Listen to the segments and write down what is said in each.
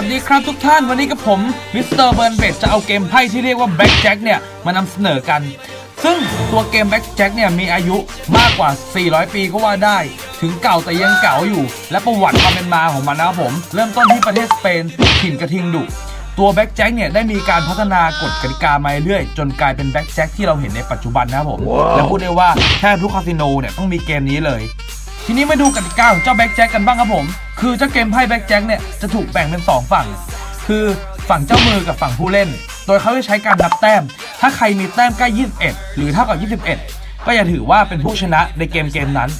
กท่านวันนี้กับผมมิสเตอร์เบิร์นเบดจะเอาเกมไพ่ที่เรียกว่าแบ็กแจ็คเนี่ย มานำเสนอกัน ซึ่งตัวเกมแบ็กแจ็คเนี่ยมีอายุมากกว่า 400 ปีก็ว่าได้ ถึงเก่าแต่ยังเก่าอยู่ และประวัติความเป็นมาของมันนะครับผม เริ่มต้นที่ประเทศสเปนถิ่นกระทิงดุตัวแบ็กแจ็คเนี่ยได้มีการพัฒนากฎกติกามาเรื่อยๆจนกลายเป็นแบ็กแจ็คที่เราเห็นในปัจจุบันนะครับผมและพูดได้ว่าแทบทุกคาสิโนเนี่ยต้องมีเกมนี้เลย ทีนี้มาดูกติกาของเจ้าแบ็กแจ็คกันบ้างครับผม คือเจ้าเกมไพ่แบ็กแจ็คเนี่ยจะถูกแบ่งเป็น 2 ฝั่ง คือฝั่งเจ้ามือกับฝั่งผู้เล่น โดยเขาจะใช้การนับแต้ม ถ้าใครมีแต้มใกล้ 21 หรือเท่ากับ 21 ก็จะถือว่าเป็นผู้ชนะในเกมเกมนั้น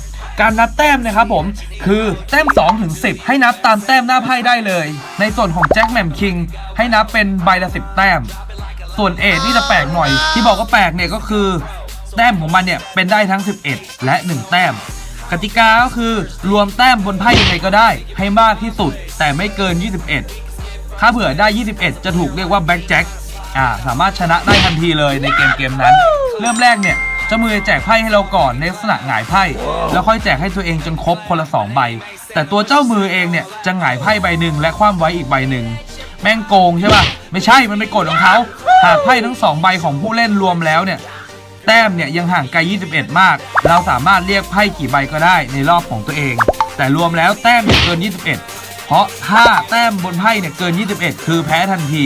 การนับแต้มนะครับผม คือแต้ม2ถึง10 ให้นับตามแต้มหน้าไพ่ได้เลย ในส่วนของแจ็คแมมคิงให้นับเป็นใบละ10 แต้ม ส่วนเอทนี่จะแปลกหน่อย ที่บอกว่าแปลกเนี่ยก็คือ แต้มของมันเนี่ยเป็นได้ทั้ง 11 และ 1 แต้ม กติกาก็คือรวมแต้มบนไพ่ยังไงก็ได้ ให้มากที่สุด แต่ไม่เกิน 21 ถ้าเผื่อได้ 21 จะถูกเรียกว่าแบ็กแจ็คอ่าสามารถชนะได้ทันทีเลยในเกมเกมนั้น เริ่มแรกเนี่ยเจ้ามือแจกไพ่ให้เราก่อนในลักษณะหงายไพ่แล้วค่อยแจกให้ตัวเองจนครบคนละ 2 ใบ แต่ตัวเจ้ามือเองเนี่ยจะหงายไพ่ใบหนึ่งและคว่ำไว้อีกใบหนึ่งแม่งโกงใช่ป่ะไม่ใช่มันเป็นกฎของเขาหากไพ่ทั้งสองใบของผู้เล่นรวมแล้วเนี่ย แต้มเนี่ยยังห่างไกล 21 มาก เราสามารถเรียกไพ่กี่ใบก็ได้ในรอบของตัวเอง แต่รวมแล้วแต้มเนี่ยเกิน 21 เพราะถ้าแต้มบนไพ่เนี่ยเกิน 21 คือแพ้ทันที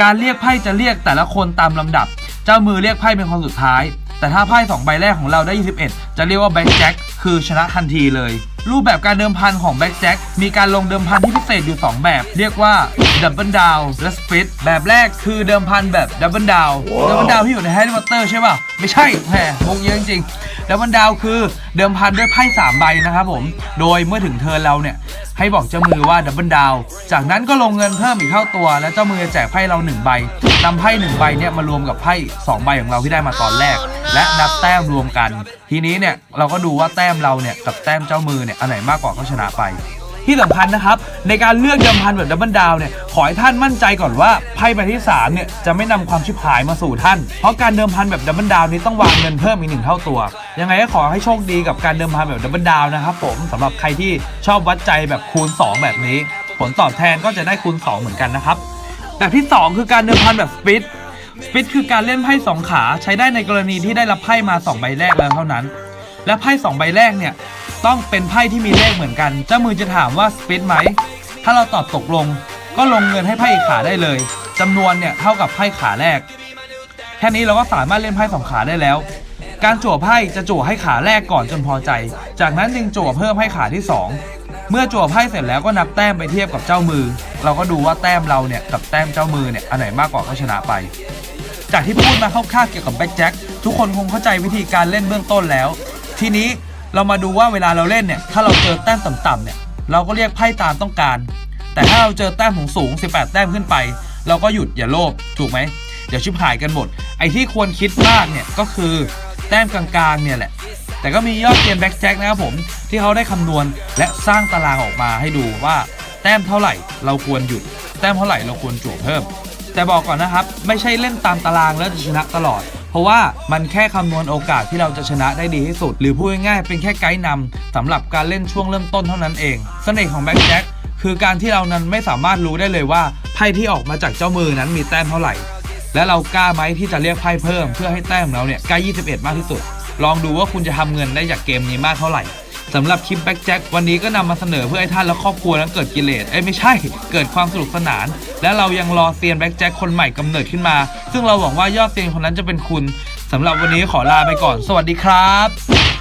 การเรียกไพ่จะเรียกแต่ละคนตามลำดับ เจ้ามือเรียกไพ่เป็นคนสุดท้าย แต่ถ้าไพ่2ใบแรกของเราได้ 21 จะเรียกว่าแบ็กแจ็คคือชนะทันทีเลย รูปแบบการเดิมพันของแบ็กแจ็คมีการลงเดิมพันที่พิเศษอยู่ 2 แบบ เรียกว่า ดับเบิลดาวและสปิตแบบแรกคือเดิมพันแบบดับเบิลดาวดับเบิลดาวที่อยู่ในแฮร์รี่พอตเตอร์ใช่ป่ะ ไม่ใช่แหมงงเยอะจริงๆดับเบิลดาวคือเดิมพันด้วยไพ่3ใบนะครับผม โดยเมื่อถึงเทิร์นเราเนี่ย ให้บอกเจ้ามือว่าดับเบิลดาวจากนั้นก็ลงเงินเพิ่มอีกเท่าตัว แล้วเจ้ามือจะแจกไพ่เรา 1 ใบนำไพ่1ใบเนี่ยมารวมกับไพ่2ใบของเราที่ได้มาตอนแรก และนับแต้มรวมกัน ทีนี้เนี่ยเราก็ดูว่าแต้มเราเนี่ยกับแต้มเจ้ามือเนี่ยอันไหนมากกว่าก็ชนะไป ที่สำคัญนะครับ ในการเลือกเดิมพันแบบดับเบิลดาวเนี่ยขอให้ท่านมั่นใจก่อนว่าไพ่ใบที่3เนี่ยจะไม่นำความชิบหายมาสู่ท่าน เพราะการเดิมพันแบบดับเบิลดาวนี้ต้องวางเงินเพิ่มอีกหนึ่งเท่าตัว ยังไงก็ขอให้โชคดีกับการเดิมพันแบบดับเบิลดาวนะครับผมสำหรับใครที่ชอบวัดใจแบบคูณ 2 แบบนี้ ผลตอบแทนก็จะได้คูณ 2 เหมือนกันนะครับแบบที่ 2 คือการเดิมพันแบบสปิดสปิดคือการเล่นไพ่สองขาใช้ได้ในกรณีที่ได้รับไพ่มาสองใบแรกแล้วเท่านั้น และไพ่สองใบแรกเนี่ยต้องเป็นไพ่ที่มีเลขเหมือนกัน เจ้ามือจะถามว่าสปิดไหม ถ้าเราตอบตกลง ก็ลงเงินให้ไพ่อีกขาได้เลยจำนวนเนี่ยเท่ากับไพ่ขาแรก แค่นี้เราก็สามารถเล่นไพ่สองขาได้แล้ว การจั่วไพ่จะจั่วให้ขาแรกก่อนจนพอใจ จากนั้นจึงจั่วเพิ่มให้ขาที่สองเมื่อจั่วไพ่เสร็จแล้วก็นับแต้มไปเทียบกับเจ้ามือ เราก็ดูว่าแต้มเราเนี่ยกับแต้มเจ้ามือเนี่ยอันไหนมากกว่าก็ชนะไป จากที่พูดมาคร่าวๆเกี่ยวกับแบ็กแจ็คทุกคนคงเข้าใจวิธีการเล่นเบื้องต้นแล้ว ทีนี้เรามาดูว่าเวลาเราเล่นเนี่ย ถ้าเราเจอแต้มต่ำๆเนี่ย เราก็เรียกไพ่ตามต้องการ แต่ถ้าเราเจอแต้มสูงๆ18 แต้มขึ้นไป เราก็หยุดอย่าโลภถูกไหมเดี๋ยวชิบหายกันหมด ไอ้ที่ควรคิดมากเนี่ยก็คือแต้มกลางๆเนี่ยแหละ แต่ก็มียอดเกมแบ็กแจ็คนะครับผมที่เขาได้คำนวณและสร้างตารางออกมาให้ดูว่า แต้มเท่าไหร่เราควรหยุด แต้มเท่าไหร่เราควรจั่วเพิ่ม แต่บอกก่อนนะครับ ไม่ใช่เล่นตามตารางแล้วจะชนะตลอด เพราะว่ามันแค่คำนวณโอกาสที่เราจะชนะได้ดีที่สุด หรือพูดง่ายๆเป็นแค่ไกด์นำสำหรับการเล่นช่วงเริ่มต้นเท่านั้นเองเสน่ห์ของแบ็กแจ็คคือการที่เรานั้นไม่สามารถรู้ได้เลยว่าไพ่ที่ออกมาจากเจ้ามือนั้นมีแต้มเท่าไหร่ และเรากล้าไหมที่จะเรียกไพ่เพิ่มเพื่อให้แต้มเราเนี่ยใกล้ 21 มากที่สุด ลองดูว่าคุณจะทำเงินได้จากเกมนี้มากเท่าไหร่ สำหรับคลิปแบ็กแจ็ควันนี้ก็นำมาเสนอเพื่อให้ท่านและครอบครัวนั้นเกิดกิเลสเอ้ยไม่ใช่ เกิดความสนุกสนาน และเรายังรอเซียนแบ็กแจ็คคนใหม่กำเนิดขึ้นมา ซึ่งเราหวังว่ายอดเซียนคนนั้นจะเป็นคุณสำหรับวันนี้ขอลาไปก่อน สวัสดีครับ